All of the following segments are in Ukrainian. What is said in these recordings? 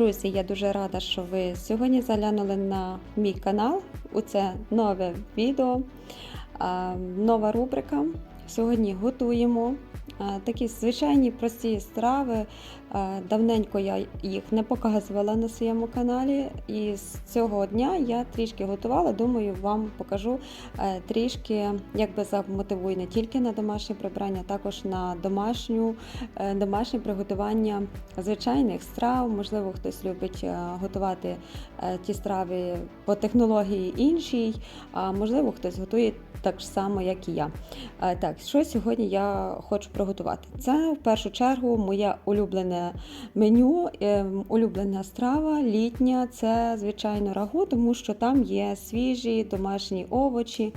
Друзі, я дуже рада, що ви сьогодні заглянули на мій канал. У це нове відео, нова рубрика. Сьогодні готуємо такі звичайні прості страви. А, Давненько я їх не показувала на своєму каналі, і з цього дня я трішки готувала. Думаю, вам покажу е, трішки, якби замотивую не тільки на домашнє прибрання, також на домашню, е, домашнє приготування звичайних страв. Можливо, хтось любить е, готувати е, ті страви по технології іншій, а можливо, хтось готує так само, як і я. Е, Так, що сьогодні я хочу приготувати? Це в першу чергу моє улюблене меню, е, улюблена страва літня. Це звичайно рагу, тому що там є свіжі домашні овочі,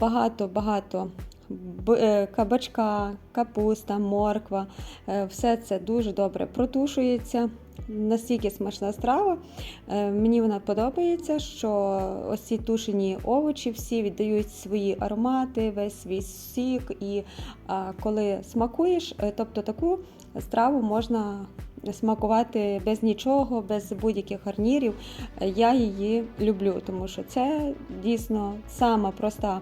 багато-багато кабачка, капуста, морква. Е, Все це дуже добре протушується. Настільки смачна страва. Е, Мені вона подобається, що ось ці тушені овочі всі віддають свої аромати, весь свій сік. І коли смакуєш, е, тобто таку страву можна смакувати без нічого, без будь-яких гарнірів. Е, Я її люблю, тому що це дійсно сама проста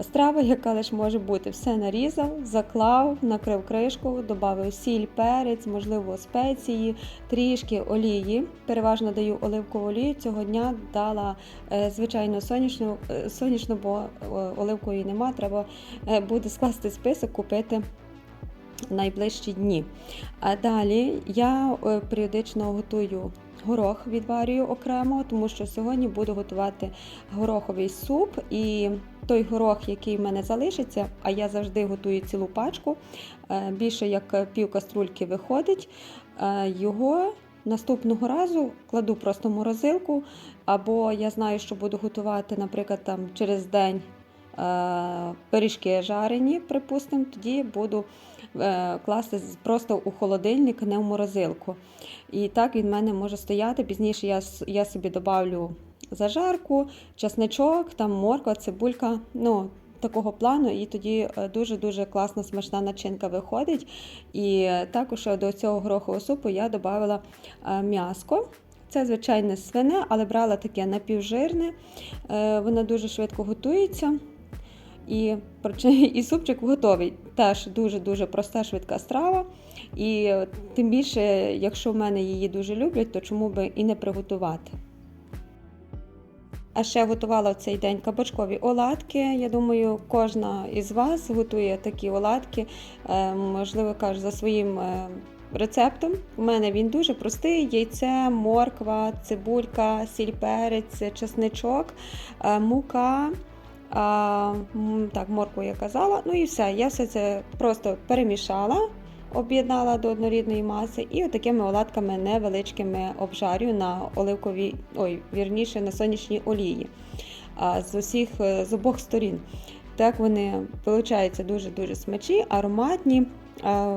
страва, яка лише може бути. Все нарізав, заклав, накрив кришку, додав сіль, перець, можливо, спеції, трішки олії. Переважно даю оливкову олію. Цього дня дала е, звичайно сонячну, е, сонячну, бо е, оливкової нема. Треба буде скласти список, купити найближчі дні. А далі я періодично готую горох, відварюю окремо, тому що сьогодні буду готувати гороховий суп. І той горох, який в мене залишиться, а я завжди готую цілу пачку, е, більше як пів каструльки виходить. е, Його наступного разу кладу просто в морозилку, або я знаю, що буду готувати, наприклад, там через день е, пиріжки жарені, припустимо, тоді буду класти просто у холодильник, не в морозилку. І так він в мене може стояти. Пізніше я, я собі добавлю зажарку, часничок, там морква, цибулька. Ну, Такого плану, і тоді е, дуже-дуже класна смачна начинка виходить. І е, також до цього горохового супу я додавала е, м'яско. Це звичайне свине, але брала таке напівжирне. Е, Воно дуже швидко готується. І, і супчик готовий. Теж дуже-дуже проста, швидка страва. І е, тим більше, якщо в мене її дуже люблять, то чому би і не приготувати. А ще готувала в цей день кабачкові оладки. Я думаю, кожна із вас готує такі оладки, е, можливо, кажу, за своїм е, рецептом. У мене він дуже простий: яйце, морква, цибулька, сіль перець, чесничок, е, мука. А, так, моркву я казала. Ну і все. Я все це просто перемішала, об'єднала до однорідної маси і отакими оладками невеличкими обжарю на оливковій, ой, вірніше на сонячній олії з усіх е, з обох сторін. Так вони виходять дуже-дуже смачні, ароматні.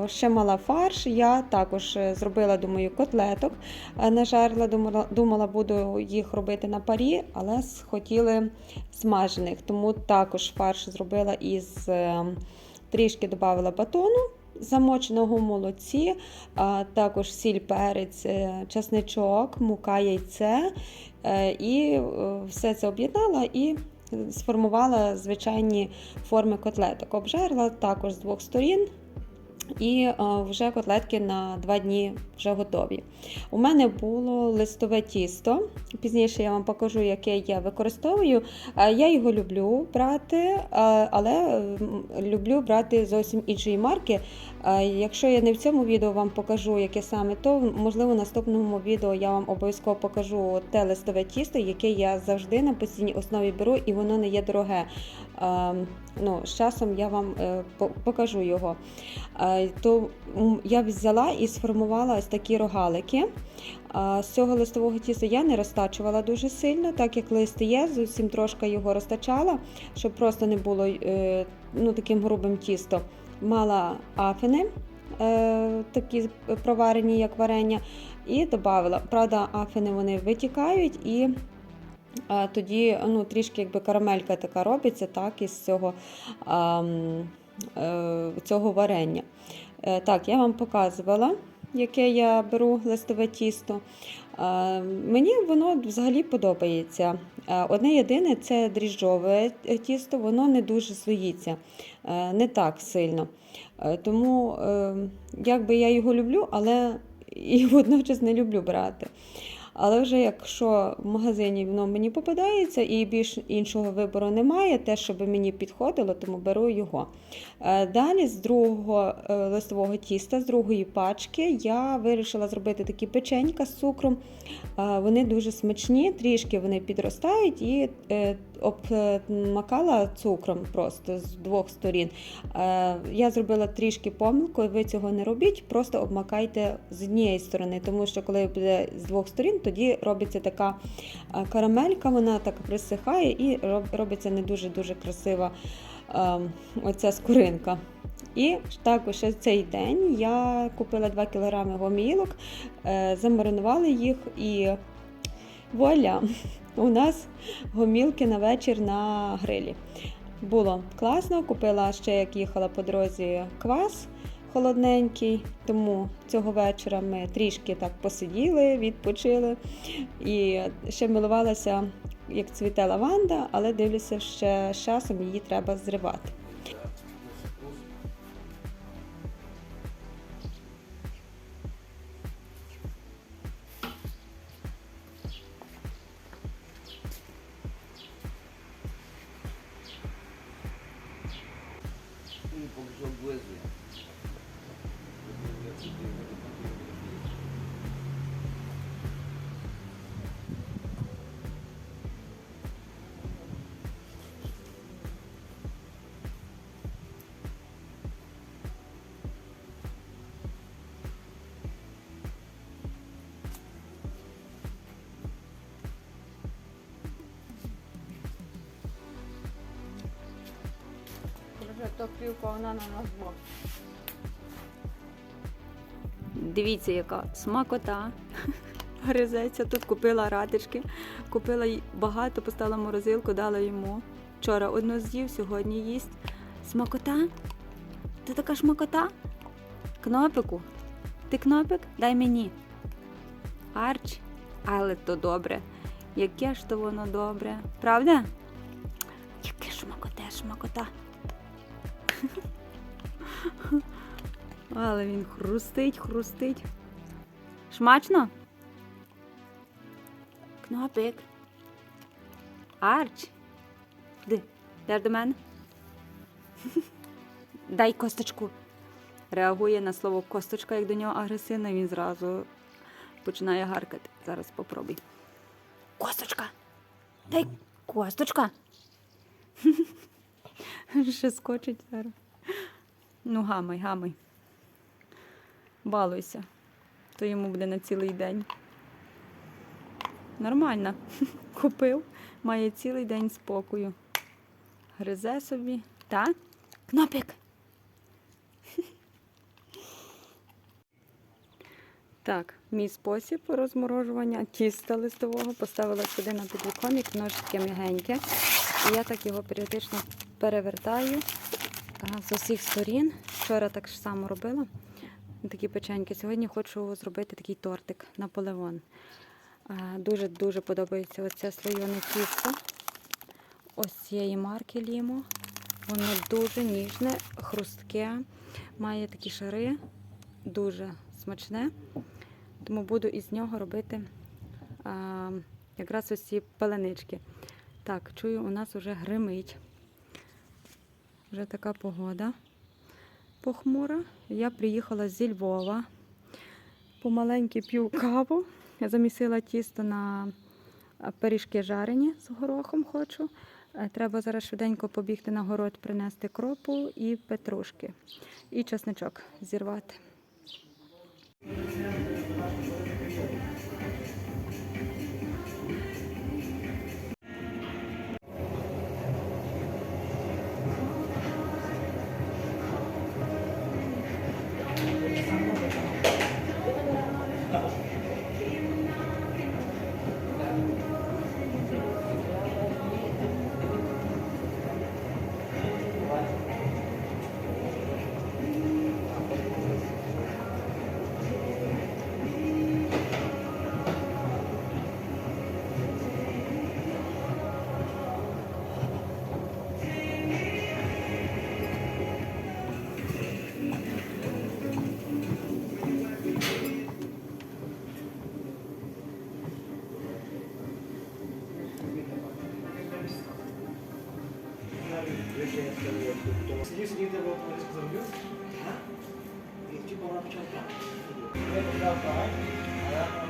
Ще мала фарш. Я також е, зробила, думаю, котлеток. е, Нажарила, думала, думала, буду їх робити на парі, але хотіли смажених. Тому також фарш зробила із трішки додавала батону. Замоченого молоці, а також сіль, перець, часничок, мука, яйце. Е, І е, все це об'єднала і сформувала звичайні форми котлеток. Обжерла також з двох сторін. І е, вже котлетки на 2 дні вже готові. У мене було листове тісто. Пізніше я вам покажу, яке я використовую. Е, Я його люблю брати, е, але люблю брати зовсім іншої марки. Якщо я не в цьому відео вам покажу, яке саме, то можливо в наступному відео я вам обов'язково покажу те листове тісто, яке я завжди на постійній основі беру, і воно не є дороге. Е, Ну, з часом я вам покажу його. Е, То я взяла і сформувала ось такі рогалики. З цього листового тіста я не розтачувала дуже сильно, так як лист є, зовсім трошки його розтачала, щоб просто не було е, ну, таким грубим тістом. Мала афини, е, такі проварені, як варення, і додавала. Правда, афини вони витікають і. Тоді ну, трішки якби карамелька така робиться, так, із цього, а, е, цього варення. Е, так, я вам показувала, яке я беру листове тісто. Е, мені воно взагалі подобається. Е, Одне єдине це дріжджове е, тісто, воно не дуже слоїться, е, не так сильно. Е, Тому е, якби я його люблю, але і водночас не люблю брати. Але вже якщо в магазині воно мені попадається і більш іншого вибору немає, те, щоб мені підходило, тому беру його. Е, Далі з другого е, листового тіста, з другої пачки, я вирішила зробити такі печенька з цукром. Е, Вони дуже смачні, трішки вони підростають і обмакала цукром просто з двох сторін. Е, Я зробила трішки помилку, ви цього не робіть, просто обмакайте з однієї сторони, тому що коли буде з двох сторін, тоді робиться така е, карамелька, вона так присихає і робиться не дуже-дуже красива е, оця скоринка. І також цей день я купила 2 кг гомілок, е, замаринувала їх і вуаля! У нас гомілки на вечір на грилі. Було класно, купила ще, як їхала по дорозі, квас холодненький, тому цього вечора ми трішки так посиділи, відпочили і ще милувалася, як цвіте лаванда, але дивлюся, ще з часом її треба зривати. Дивіться, яка смакота. Гризеться. Тут купила ратички, купила багато, поставила морозилку, дала йому. Вчора одну з'їв, сьогодні їсть. Смакота? Ти така шмакота? Кнопику? Ти кнопик? Дай мені. Арч, але то добре. Яке ж то воно добре, правда? Яке шмакоте, шмакота. Але він хрустить, хрустить. Шмачно? Кнопик. Арч. Де? Йдеш до мене? Дай косточку. Реагує на слово косточка, як до нього агресивно, він зразу починає гаркати. Зараз попробуй. Косточка! Дай косточка. Ще скочить зараз. Ну, гамай, гамай. Балуйся. То йому буде на цілий день. Нормально. Купив, має цілий день спокою. Гризе собі. Так? Кнопик. Так, мій спосіб розморожування тіста листового поставила сюди на підвіконник, ножички м'ягеньке. І я так його періодично перевертаю з усіх сторін. Вчора так само робила. Такі печеньки. Сьогодні хочу зробити такий тортик Наполеон. Дуже-дуже подобається оце слоєне тісто. Ось цієї марки Лімо. Воно дуже ніжне, хрустке. Має такі шари, дуже смачне. Тому буду із нього робити а, якраз ось ці паленички. Так, чую, у нас вже гримить. Вже така погода похмура. Я приїхала зі Львова. Помаленьки п'ю каву. Я замісила тісто на пиріжки жарені з горохом хочу. Е, Треба зараз швиденько побігти на город, принести кропу і петрушки. І чесничок зірвати. Сидів, сидів, тебе от сказав, «Ю». І типу вона почала плакати. Я почав плакати, а я там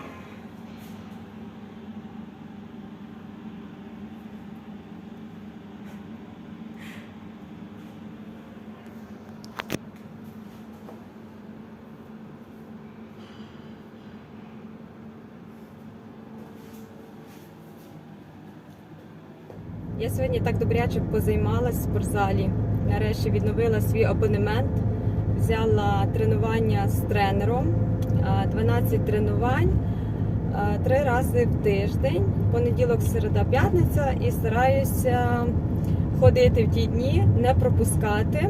Я сьогодні так добряче позаймалась в спортзалі. Нарешті відновила свій абонемент, взяла тренування з тренером, 12 тренувань три рази в тиждень, понеділок, середа, п'ятниця, і стараюся ходити в ті дні, не пропускати,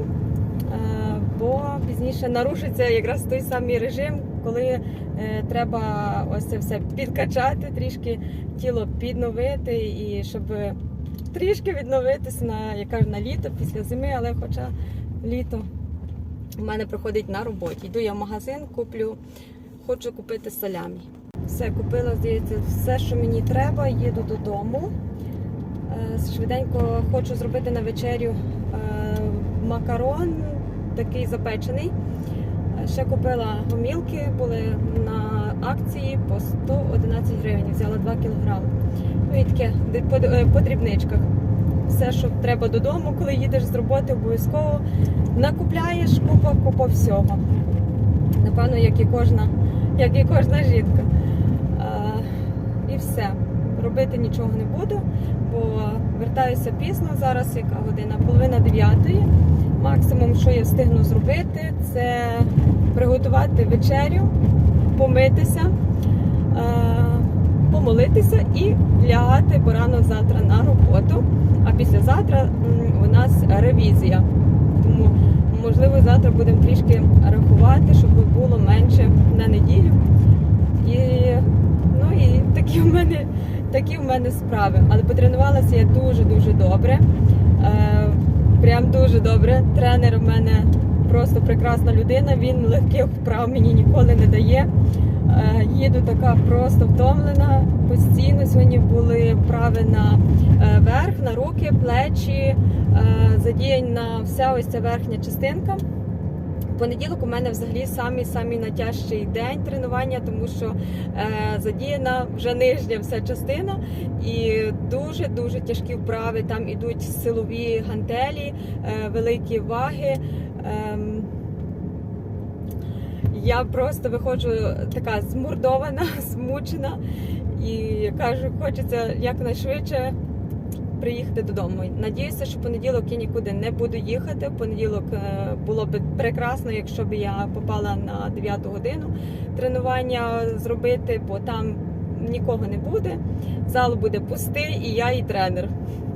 бо пізніше нарушиться якраз той самий режим, коли е, треба ось це все підкачати, трішки тіло підновити і щоб трішки відновитися на яка ж, на літо після зими, але хоча літо у мене проходить на роботі. Йду я в магазин, куплю, хочу купити салямі. Все, купила, здається, все, що мені треба, їду додому. Е, Швиденько хочу зробити на вечерю е, макарон, такий запечений. Е, Ще купила гомілки, були на акції по 111 гривень, взяла 2 кілограми. І таке по, е, дрібничках. Все, що треба додому, коли їдеш з роботи, обов'язково накупляєш купа, купа всього. Напевно, як і кожна, як і кожна жінка. А, і все. Робити нічого не буду, бо вертаюся пізно. Зараз яка година, половина дев'ятої. Максимум, що я встигну зробити, це приготувати вечерю, помитися, е, помолитися і лягати, бо рано завтра на роботу. А післязавтра у нас ревізія. Тому, можливо, завтра будемо трішки рахувати, щоб було менше на неділю. І, ну, і такі в мене, такі в мене справи. Але потренувалася я дуже-дуже добре. Е, прям дуже добре. Тренер у мене просто прекрасна людина. Він легких вправ мені ніколи не дає. Е, їду така просто втомлена. Постійно сьогодні були вправи на е, верх, на руки, плечі, е, задіяна вся ось ця верхня частинка. Понеділок у мене взагалі самий самий натяжчий день тренування, тому що е, задіяна вже нижня вся частина, і дуже дуже тяжкі вправи. Там ідуть силові гантелі, е, великі ваги. Ем, я просто виходжу така змордована, змучена, і кажу, хочеться якнайшвидше приїхати додому. Надіюся, що понеділок я нікуди не буду їхати. Понеділок е, було б прекрасно, якщо б я попала на 9 годину тренування зробити, бо там нікого не буде. Зал буде пустий, і я, і тренер.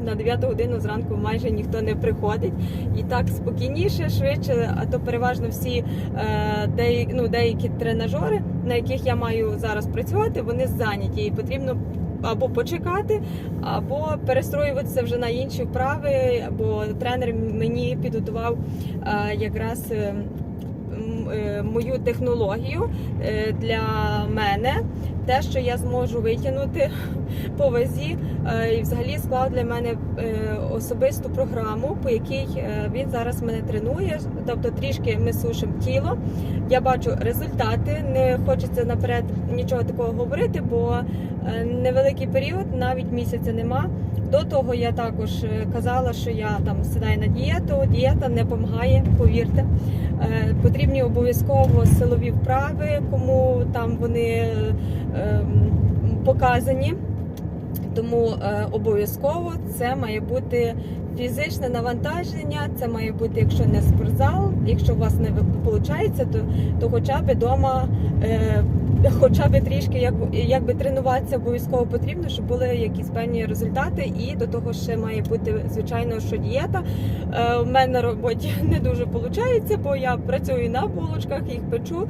На 9 годину зранку майже ніхто не приходить. І так спокійніше, швидше, а то переважно всі е, деякі, ну, деякі тренажери, на яких я маю зараз працювати, вони зайняті. І потрібно або почекати, або перестроюватися вже на інші вправи, бо тренер мені підготував е, якраз е, мою технологію е, для мене, те, що я зможу витягнути по вазі, е, і взагалі склав для мене е, особисту програму, по якій е, він зараз мене тренує. Тобто трішки ми сушимо тіло. Я бачу результати. Не хочеться наперед нічого такого говорити, бо е, невеликий період, навіть місяця нема. До того я також е, казала, що я там сідаю на дієту. Дієта не допомагає, повірте. Е, Потрібні обов'язково силові вправи, кому там вони ем, показані. Тому е, обов'язково це має бути фізичне навантаження, це має бути, якщо не спортзал, якщо у вас не виходить, то, то хоча б вдома, е, хоча б трішки як, якби тренуватися обов'язково потрібно, щоб були якісь певні результати. І до того ще має бути, звичайно, що дієта. Е, у мене на роботі не дуже виходить, бо я працюю на булочках, їх печу,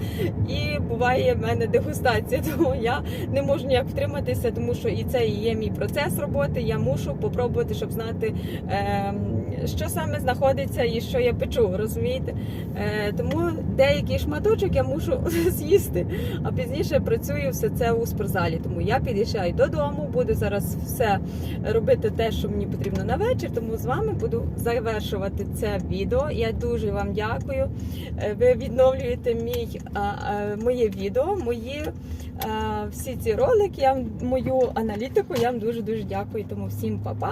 і буває в мене дегустація. Тому я не можу ніяк втриматися, тому що і це і є мій процес роботи. Я мушу попробувати, щоб знати, е, що саме знаходиться і що я печу, розумієте? Е, тому деякий шматочок я мушу з'їсти, а пізніше працюю все це у спортзалі. Тому я під'їжджаю додому, буду зараз все робити те, що мені потрібно на вечір. Тому з вами буду завершувати це відео. Я дуже вам дякую. Е, Ви відновлюєте мій, моє відео, мої всі ці ролики, я мою аналітику. Я вам дуже дуже дякую. Тому всім па-па